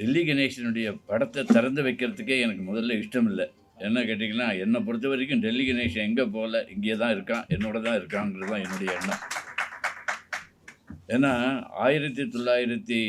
டெல்லி கணேசனுடைய படத்தை திறந்து வைக்கிறதுக்கே எனக்கு முதல்ல இஷ்டம் இல்லை என்ன கேட்டிங்கன்னா என்னை பொறுத்த வரைக்கும் டெல்லி கணேசன் எங்கே போகல இங்கே தான் இருக்கான் என்னோட தான் இருக்காங்கிறது தான் என்னுடைய எண்ணம். ஏன்னா ஆயிரத்தி தொள்ளாயிரத்தி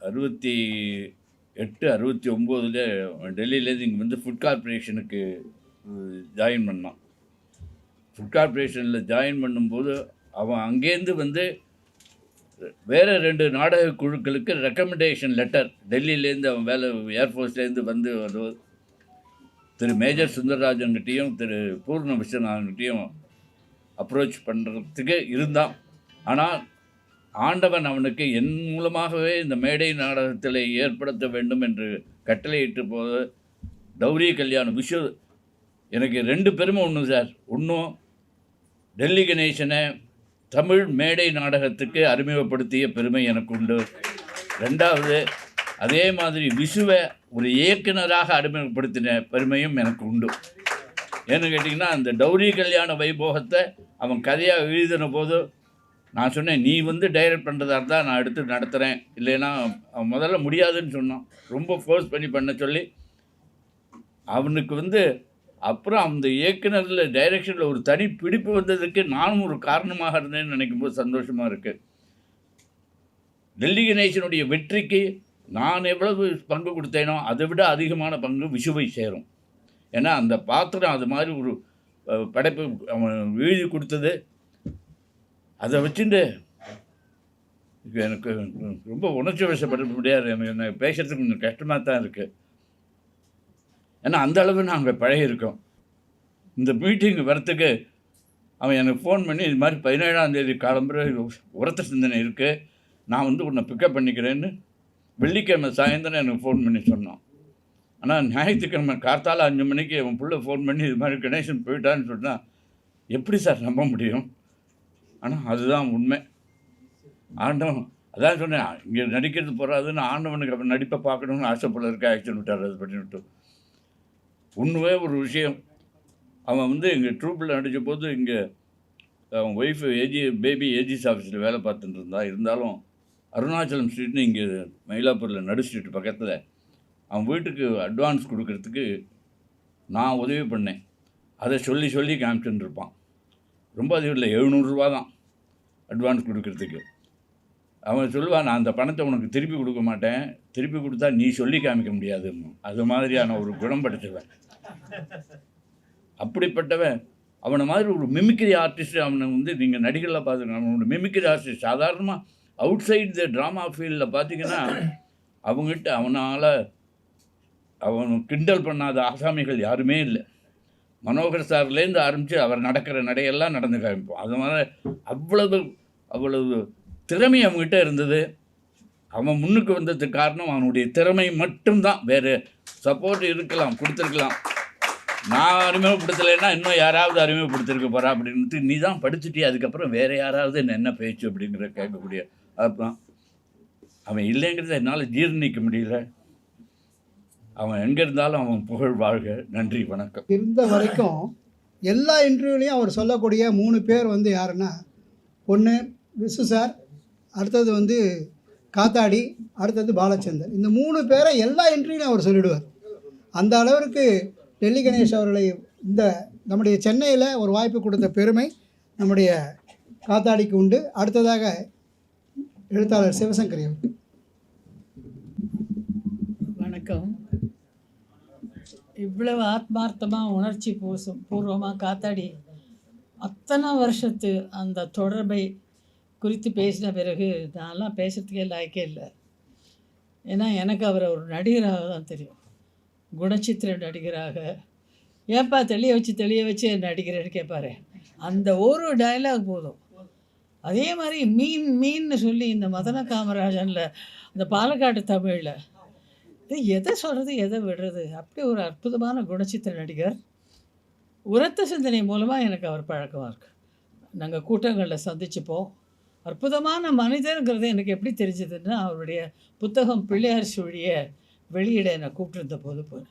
அறுபத்தி எட்டு அறுபத்தி ஒம்போதில் டெல்லியிலேருந்து இங்கே வந்து ஃபுட் கார்ப்பரேஷனுக்கு ஜாயின் பண்ணான். ஃபுட் கார்பரேஷனில் ஜாயின் பண்ணும்போது அவன் அங்கேருந்து வந்து வேறு ரெண்டு நாடக குழுக்களுக்கு ரெக்கமெண்டேஷன் லெட்டர் டெல்லியிலேருந்து அவன் வேலை ஏர்ஃபோர்ஸ்லேருந்து வந்து அது திரு மேஜர் சுந்தரராஜன்கிட்டையும் திரு பூர்ண விஸ்வநாதன்கிட்டையும் அப்ரோச் பண்ணுறதுக்கு இருந்தான். ஆனால் ஆண்டவன் அவனுக்கு என் மூலமாகவே இந்த மேடை நாடகத்தில் ஏற்படுத்த வேண்டும் என்று கட்டளையிட்டு போது தௌரி கல்யாணம் விஷு எனக்கு ரெண்டு பெருமை ஒன்று சார். ஒன்றும் டெல்லி கணேசனை தமிழ் மேடை நாடகத்துக்கு அறிமுகப்படுத்திய பெருமை எனக்கு உண்டு. ரெண்டாவது அதே மாதிரி விஷுவை ஒரு இயக்குனராக அறிமுகப்படுத்தின பெருமையும் எனக்கு உண்டு. ஏன்னு கேட்டிங்கன்னா அந்த டௌரி கல்யாண வைபோகத்தை அவன் கதையாக எழுதின போது நான் சொன்னேன் நீ வந்து டைரக்ட் பண்ணுறதா இருந்தால் நான் எடுத்து நடத்துகிறேன் இல்லைன்னா அவன் முதல்ல முடியாதுன்னு சொன்னான். ரொம்ப ஃபோர்ஸ் பண்ணி பண்ண சொல்லி அவனுக்கு வந்து அப்புறம் அந்த இயக்குனரில் டைரக்ஷனில் ஒரு தனி பிடிப்பு வந்ததுக்கு நானும் ஒரு காரணமாக இருந்தேன்னு நினைக்கும் போது சந்தோஷமாக இருக்குது டெல்லி கணேசனுடைய வெற்றிக்கு நான் எவ்வளவு பங்கு கொடுத்தேனோ அதை விட அதிகமான பங்கு விஷுவை சேரும். ஏன்னா அந்த பாத்திரம் அது மாதிரி ஒரு படைப்பு அவன் எழுதி கொடுத்தது. அதை வச்சுட்டு இது எனக்கு ரொம்ப உணர்ச்சி வசப்பட முடியாது. எனக்கு பேசுகிறதுக்கு கொஞ்சம் கஷ்டமாக தான் இருக்குது ஏன்னா அந்த அளவு நாங்கள் பழகியிருக்கோம். இந்த மீட்டிங் வரத்துக்கு அவன் எனக்கு ஃபோன் பண்ணி இது மாதிரி பதினேழாந்தேதி காலம்புற உரத்த சிந்தனை இருக்குது நான் வந்து உன்னை பிக்கப் பண்ணிக்கிறேன்னு வெள்ளிக்கிழமை சாயந்தரம் எனக்கு ஃபோன் பண்ணி சொன்னான். ஆனால் ஞாயிற்றுக்கிழமை கார்த்தால அஞ்சு மணிக்கு அவன் பிள்ளை ஃபோன் பண்ணி இது மாதிரி கணேசன் போயிட்டான்னு சொன்னால் எப்படி சார் நம்ப முடியும்? ஆனால் அதுதான் உண்மை. ஆண்டவன் அதான் சொன்னேன் இங்கே நடிக்கிறது போகிறாதுன்னு ஆண்டவனுக்கு அப்புறம் நடிப்பை பார்க்கணும்னு ஆசைப்பட இருக்க. ஆக்ஷன் விட்டார் அது பண்ணி விட்டு உண்மையே ஒரு விஷயம். அவன் வந்து எங்கள் ட்ரூப்பில் நடித்த போது இங்கே அவன் ஒய்ஃபு ஏஜி பேபி ஏஜிஸ் ஆஃபீஸில் வேலை பார்த்துட்டு இருந்தா இருந்தாலும் அருணாச்சலம் ஸ்ட்ரீட்னு இங்கே மயிலாப்பூரில் நடு ஸ்ட்ரீட் பக்கத்தில் அவன் வீட்டுக்கு அட்வான்ஸ் கொடுக்கறதுக்கு நான் உதவி பண்ணேன். அதை சொல்லி சொல்லி காமிச்சுட்டு இருப்பான். ரொம்ப அதிகம் இல்லை எழுநூறுரூவா தான் அட்வான்ஸ் கொடுக்கறதுக்கு. அவன் சொல்லுவான் நான் அந்த பணத்தை உனக்கு திருப்பி கொடுக்க மாட்டேன். திருப்பி கொடுத்தா நீ சொல்லி காமிக்க முடியாதுன்னு. அது மாதிரியான ஒரு குணம் அப்படிப்பட்டவன் அவனை மாதிரி ஒரு மிமிக்ரி ஆர்டிஸ்ட் அவனை வந்து நீங்கள் நடிகரில் பார்த்துக்கணும் அவனோட மிமிக்ரி ஆர்டிஸ்ட் சாதாரணமாக அவுட் சைடு த ட்ராமா ஃபீல்டில் பார்த்தீங்கன்னா அவங்ககிட்ட அவனால் அவன் கிண்டல் பண்ணாத ஆசாமிகள் யாருமே இல்லை. மனோகர் சார்லேருந்து ஆரம்பித்து அவர் நடக்கிற நடையெல்லாம் நடந்து காமிப்போம். அது மாதிரி அவ்வளவு அவ்வளவு திறமை அவங்ககிட்ட இருந்தது. அவன் முன்னுக்கு வந்ததுக்கு காரணம் அவனுடைய திறமை மட்டும்தான். வேறு சப்போர்ட் இருக்கலாம் கொடுத்துருக்கலாம். நான் அறிமுகப்படுத்தலைன்னா இன்னும் யாராவது அறிமுகப்படுத்திருக்க போகிறா அப்படின்ட்டு நீ தான் படிச்சுட்டி அதுக்கப்புறம் வேறு யாராவது என்ன என்ன பேச்சு அப்படிங்கிற கேட்கக்கூடிய அப்புறம் அவன் இல்லைங்கிறத என்னால் ஜீர்ணிக்க முடியல. அவன் எங்கே இருந்தாலும் அவன் புகழ் வாழ்க. நன்றி வணக்கம். இருந்த வரைக்கும் எல்லா இன்டர்வியூலையும் அவர் சொல்லக்கூடிய மூணு பேர் வந்து யாருன்னா ஒன்று விசு சார் அடுத்தது வந்து காத்தாடி அடுத்தது பாலச்சந்தர். இந்த மூணு பேரை எல்லா என்ட்ரியும் அவர் சொல்லிடுவார். அந்த அளவிற்கு டெல்லி கணேஷ் அவர்களை இந்த நம்முடைய சென்னையில் ஒரு வாய்ப்பு கொடுத்த பெருமை நம்முடைய காத்தாடிக்கு உண்டு. அடுத்ததாக எழுத்தாளர் சிவசங்கரி வணக்கம். இவ்வளவு ஆத்மார்த்தமாக உணர்ச்சி பூசும் பூர்வமாக காத்தாடி அத்தனை வருஷத்து அந்த தொடர்பை குறித்து பேசின பிறகு நான்லாம் பேசுகிறதுக்கே லாய்க்கே இல்லை. ஏன்னா எனக்கு அவரை ஒரு நடிகராக தான் தெரியும். குணச்சித்திர நடிகராக. ஏப்பா தெளிய வச்சு தெளிய வச்சு நடிக்கிறேன்னு கேட்பாரு அந்த ஒரு டயலாக் போதும். அதே மாதிரி மீன் மீன்னு சொல்லி இந்த மதன காமராஜனில் அந்த பாலக்காட்டு தமிழில் இது எதை சொல்கிறது எதை விடுறது? அப்படி ஒரு அற்புதமான குணச்சித்திர நடிகர். உரத்த சிந்தனை மூலமாக எனக்கு அவர் பழக்கமாக இருக்குது நாங்கள் கூட்டங்களில் சந்திச்சுப்போம். அற்புதமான மனிதருங்கிறது எனக்கு எப்படி தெரிஞ்சதுன்னா அவருடைய புத்தகம் பிள்ளையார் சுழிய வெளியிட என்னை கூப்பிட்டுருந்த போது போல.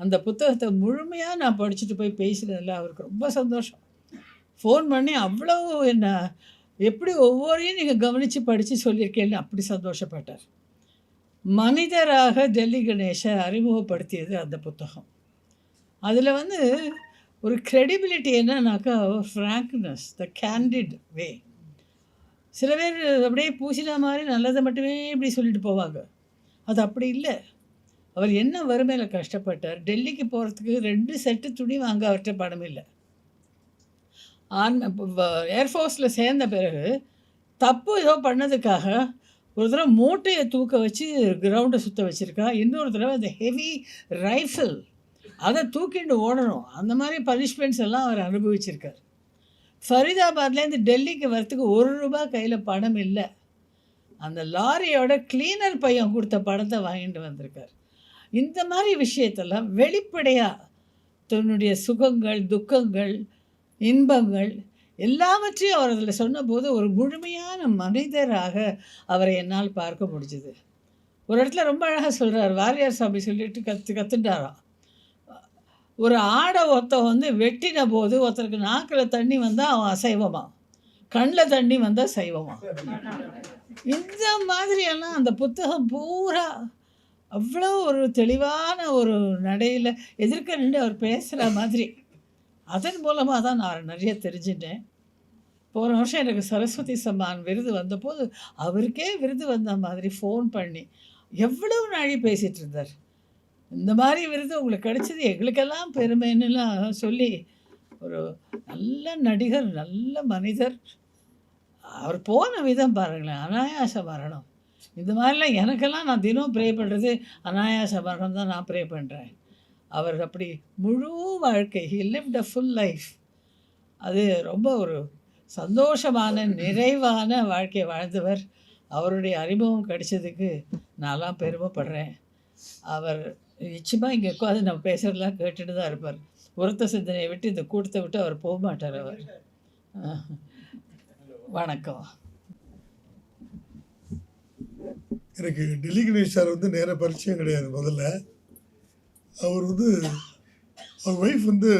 அந்த புத்தகத்தை முழுமையாக நான் படிச்சுட்டு போய் பேசினதில் அவருக்கு ரொம்ப சந்தோஷம். ஃபோன் பண்ணி அவ்வளோ என்ன எப்படி ஒவ்வொரையும் நீங்கள் கவனித்து படித்து சொல்லியிருக்கேன்னு அப்படி சந்தோஷப்பட்டார். மனிதராக டெல்லி கணேஷை அறிமுகப்படுத்தியது அந்த புத்தகம். அதில் வந்து ஒரு க்ரெடிபிலிட்டி என்னன்னாக்கா ஃப்ராங்க்னஸ் த கேண்டிட் வே சில பேர் அப்படியே பூசின மாதிரி நல்லதை மட்டுமே இப்படி சொல்லிட்டு போவாங்க. அது அப்படி இல்லை. அவர் என்ன வறுமையில் கஷ்டப்பட்டார். டெல்லிக்கு போகிறதுக்கு ரெண்டு செட்டு துணி வாங்க அவர்கிட்ட பணம் இல்லை. ஆன் ஏர்ஃபோர்ஸில் சேர்ந்த பிறகு தப்பு ஏதோ பண்ணதுக்காக ஒரு தடவை மூட்டையை தூக்க வச்சு கிரவுண்டை சுற்ற வச்சுருக்கா. இன்னொரு தடவை அந்த ஹெவி ரைஃபிள் அதை தூக்கிட்டு ஓடணும். அந்த மாதிரி பனிஷ்மெண்ட்ஸ் எல்லாம் அவர் அனுபவிச்சிருக்கார். ஃபரிதாபாத்லேருந்து டெல்லிக்கு வரத்துக்கு ஒரு ரூபாய் கையில் பணம் இல்லை. அந்த லாரியோட கிளீனர் பையன் கொடுத்த பணத்தை வாங்கிட்டு வந்திருக்கார். இந்த மாதிரி விஷயத்தெல்லாம் வெளிப்படையாக தன்னுடைய சுகங்கள் துக்கங்கள் இன்பங்கள் எல்லாவற்றையும் அவர் அதில் சொன்னபோது ஒரு முழுமையான மனிதராக அவரை என்னால் பார்க்க முடிஞ்சுது. ஒரு இடத்துல ரொம்ப அழகாக சொல்கிறார் வாரியார் சாமி சொல்லிட்டு கற்று கற்றுட்டாராம் ஒரு ஆடை ஒருத்தன் வந்து வெட்டின போது ஒருத்தருக்கு நாக்கில் தண்ணி வந்தால் அவன் அசைவமா? கண்ணில் தண்ணி வந்தால் சைவமா? இந்த மாதிரியெல்லாம் அந்த புத்தகம் பூரா அவ்வளோ ஒரு தெளிவான ஒரு நடையில் எதிர்க்க நின்று அவர் பேசுகிற மாதிரி. அதன் மூலமாக தான் நான் நிறைய தெரிஞ்சிட்டேன். போன வருஷம் எனக்கு சரஸ்வதி சம்மான் விருது வந்தபோது அவருக்கே விருது வந்த மாதிரி ஃபோன் பண்ணி எவ்வளவு நாழி பேசிகிட்டு இருந்தார்? இந்த மாதிரி விருது உங்களுக்கு கிடைச்சது. எங்களுக்கெல்லாம் பெருமைன்னுலாம் சொல்லி ஒரு நல்ல நடிகர் நல்ல மனிதர். அவர் போன விதம் பாருங்களேன் அனாயாச மரணம். இந்த மாதிரிலாம் எனக்கெல்லாம் நான் தினம் ப்ரே பண்ணுறது அனாயாச மரணம் தான் நான் ப்ரே பண்ணுறேன் அவர் அப்படி முழு வாழ்க்கை he lived a full life அது ரொம்ப ஒரு சந்தோஷமான நிறைவான வாழ்க்கையை வாழ்ந்தவர். அவருடைய அறிமுகம் கிடைச்சதுக்கு நான்லாம் பெருமைப்படுறேன். அவர் நிச்சயமாக இங்கே உட்காந்து நம்ம பேசுகிறதெல்லாம் கேட்டுட்டு தான் இருப்பார். உரத்த சிந்தனையை விட்டு இந்த கூட்டத்தை விட்டு அவர் போக மாட்டார் அவர். வணக்கம். எனக்கு டெல்லி கணேஷ் சார் வந்து நேராக பரிச்சயம் கிடையாது முதல்ல. அவர் வந்து அவர் ஒய்ஃப் வந்து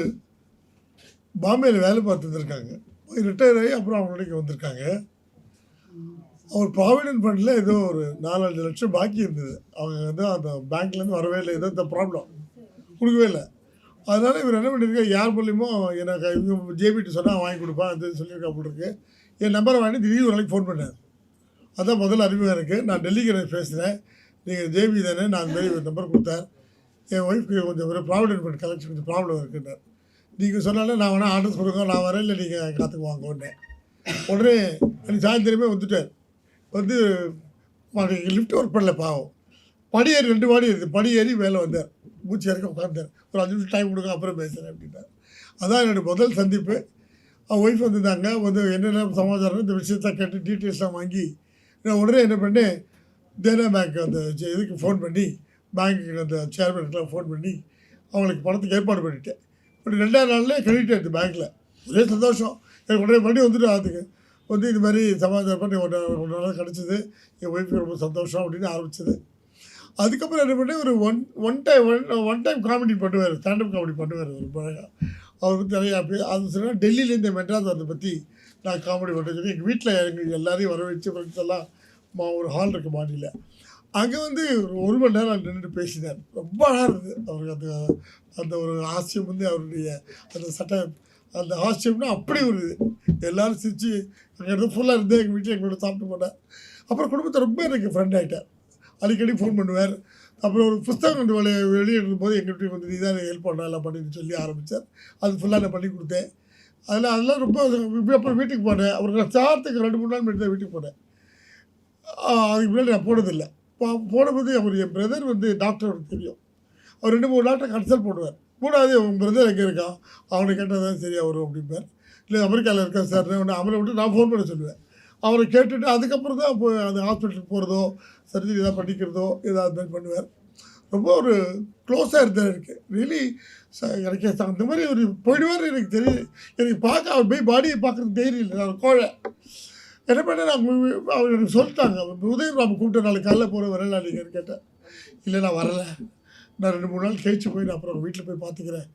பாம்பேயில் வேலை பார்த்துருந்துருக்காங்க போய் ரிட்டையர் ஆகி அப்புறம் அவங்களோட வந்திருக்காங்க. அவர் ப்ராவிடென்ட் ஃபண்டில் ஏதோ ஒரு நாலஞ்சு லட்சம் பாக்கி இருந்தது. அவங்க வந்து அந்த பேங்க்லேருந்து வரவே இல்லை. ஏதோ இந்த ப்ராப்ளம் கொடுக்கவே இல்லை. அதனால் இவர் என்ன பண்ணியிருக்காரு யார் மூலியமோ எனக்கு இவங்க ஜேபிட்டு சொன்னால் வாங்கி கொடுப்பேன் அது சொல்லியிருக்கா போல் இருக்கு. என் நம்பரை வாங்கி திடீர்னு ஒரு நாளைக்கு ஃபோன் பண்ணார். அதான் முதல்ல அறிமுகம் இருக்குது நான் டெல்லிக்கு எனக்கு பேசுகிறேன் நீங்கள் ஜேபி தானே நான் மாரி ஒரு நம்பர் கொடுத்தார் என் ஒய்ஃப்க்கு கொஞ்சம் ஒரு ப்ராவிடென்ட் ஃபண்ட் கலெக்ஷன் கொஞ்சம் ப்ராப்ளம் இருக்குன்னார். நீங்கள் சொன்னாலே நான் வேணால் ஆர்டர்ஸ் கொடுங்க. நான் வரேன். இல்லை நீங்கள் காத்துக்கு வாங்கன்னேன் உடனே. எனக்கு சாயந்தரமே வந்துட்டார். வந்து லிஃப்ட் ஒர்க் பண்ணல பாவம். படியேறி ரெண்டு மாடி இருக்குது படியேறி மேலே வந்தார். மூச்சு இறக்க உட்காந்தார் ஒரு அஞ்சு நிமிஷம் டைம் கொடுங்க அப்புறம் பேசுகிறேன் அப்படின்னார். அதான் என்னுடைய முதல் சந்திப்பு. அவன் ஒய்ஃப் வந்திருந்தாங்க. வந்து என்னென்ன சமாச்சாரம் இந்த விஷயத்தை கேட்டு டீட்டெயில்ஸ்லாம் வாங்கி நான் உடனே என்ன பண்ணேன் தேனா பேங்க் அந்த இதுக்கு ஃபோன் பண்ணி பேங்க்குக்கு அந்த சேர்மனுக்கெலாம் ஃபோன் பண்ணி அவங்களுக்கு பணத்துக்கு ஏற்பாடு பண்ணிட்டேன். இப்படி ரெண்டாவது நாள்லேயே கிரெடிட் ஆயிடுது பேங்க்கில் ஒரே சந்தோஷம். எனக்கு உடனே மறுபடியும் வந்துட்டு ஆகுதுங்க வந்து இது மாதிரி சமாச்சாரம் பண்ணி ஒன்று ஒரு நாள் கிடச்சிது என் ஒய்ஃபுக்கு ரொம்ப சந்தோஷம் அப்படின்னு ஆரம்பிச்சது. அதுக்கப்புறம் என்ன பண்ணேன் ஒரு one one time one one time comedy பண்ணுவார் ஸ்டாண்டப் காமெடி பண்ணுவார். ரொம்ப அழகாக அவர் பற்றி நிறையா அது சொன்னால் டெல்லியிலேருந்து மெட்ராஸ் அதை பற்றி நான் காமெடி பண்ணுறது எங்கள் வீட்டில் எங்கள் எல்லாரையும் வர வச்சு ஃப்ரெண்ட்ஸ் எல்லாம் மா ஒரு ஹால் இருக்கு மாடியில். அங்கே வந்து ஒரு ஒரு மணி நேரம் நின்றுட்டு பேசினார். ரொம்ப அழகாக இருந்தது. அவருக்கு அந்த அந்த ஒரு ஆசியம் வந்து அவருடைய அந்த சட்ட அந்த ஆச்சரியம்னா அப்படி ஒரு இது. எல்லோரும் சிரித்து அங்கே இருந்து ஃபுல்லாக இருந்து எங்கள் வீட்டில் எங்களோட சாப்பிட்டு போனேன். அப்புறம் குடும்பத்தை ரொம்ப எனக்கு ஃப்ரெண்ட் ஆகிட்டார் அடிக்கடி ஃபோன் பண்ணுவார். அப்புறம் ஒரு புஸ்தகம் கொண்டு வெளியே வெளியிடும் போது எங்கள் வீட்டுக்கு வந்து நீ தான் ஹெல்ப் பண்ண எல்லாம் பண்ணின்னு சொல்லி ஆரம்பித்தார் அது ஃபுல்லாக நான் பண்ணி கொடுத்தேன். அதில் அதெல்லாம் ரொம்ப அப்புறம் வீட்டுக்கு போனேன். அவருக்கு சாரத்துக்கு ரெண்டு மூணு நாள் முன்னாடி தான் வீட்டுக்கு போனேன். அதுக்கு முன்னாடி நான் போனதில்லை. போனபோது அவர் என் பிரதர் வந்து டாக்டர் அவருக்கு தெரியும். அவர் ரெண்டு மூணு டாக்டர் கன்சல்ட் பண்ணுவார். மூணாவது உங்கள் பிரதர் எங்கே இருக்கான் அவனை கேட்டால் தான் சரியாக வரும் அப்படிம்பார். இல்லை அமெரிக்காவில் இருக்கா சார் உடனே அவனை விட்டு நான் ஃபோன் பண்ண சொல்லுவேன். அவரை கேட்டுட்டு அதுக்கப்புறம் தான் போய் அந்த ஹாஸ்பிட்டலுக்கு போகிறதோ சர்ஜரி ஏதாவது பண்ணிக்கிறதோ ஏதாவது மாதிரி பண்ணுவார். ரொம்ப ஒரு க்ளோஸாக இருந்தார் எனக்கு. ரியலி எனக்கு அந்த மாதிரி ஒரு போயிடுவார் எனக்கு தெரியுது. எனக்கு பார்க்க அவர் போய் பாடியை பார்க்குறது தைரியம் இல்லை. நான் கோழை. என்ன பண்ண நான் அவர் எனக்கு சொல்லிட்டாங்க. உதயம் நம்ம கூப்பிட்ட நாளைக்கு காலைல போகிற வரல நீங்கள் கேட்டேன். இல்லை நான் வரலை. நான் ரெண்டு மூணு நாள் கழிச்சு போய் நான் அப்புறம் வீட்டில் போய் பார்த்துக்கிறேன்.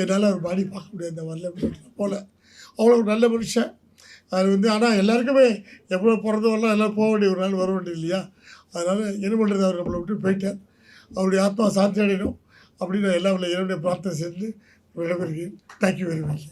என்னால் அவர் பாடி பார்க்க முடியாது அந்த வரல அப்படின்னு சொல்லிட்டு போகல. அவ்வளோ ஒரு நல்ல மனுஷன். அது வந்து ஆனால் எல்லாருக்குமே எப்போ பிறந்து வரலாம் எல்லாம் போக வேண்டிய ஒரு நாள் வர வேண்டிய இல்லையா? அதனால் என்ன பண்ணுறது அவர் நம்மளை விட்டு போயிட்டார். அவருடைய ஆத்மா சாந்தி அடையணும் அப்படின்னு எல்லாம் இறைவனுடைய பிரார்த்தனை செஞ்சு விடைபெறுகிறேன். Thank you very much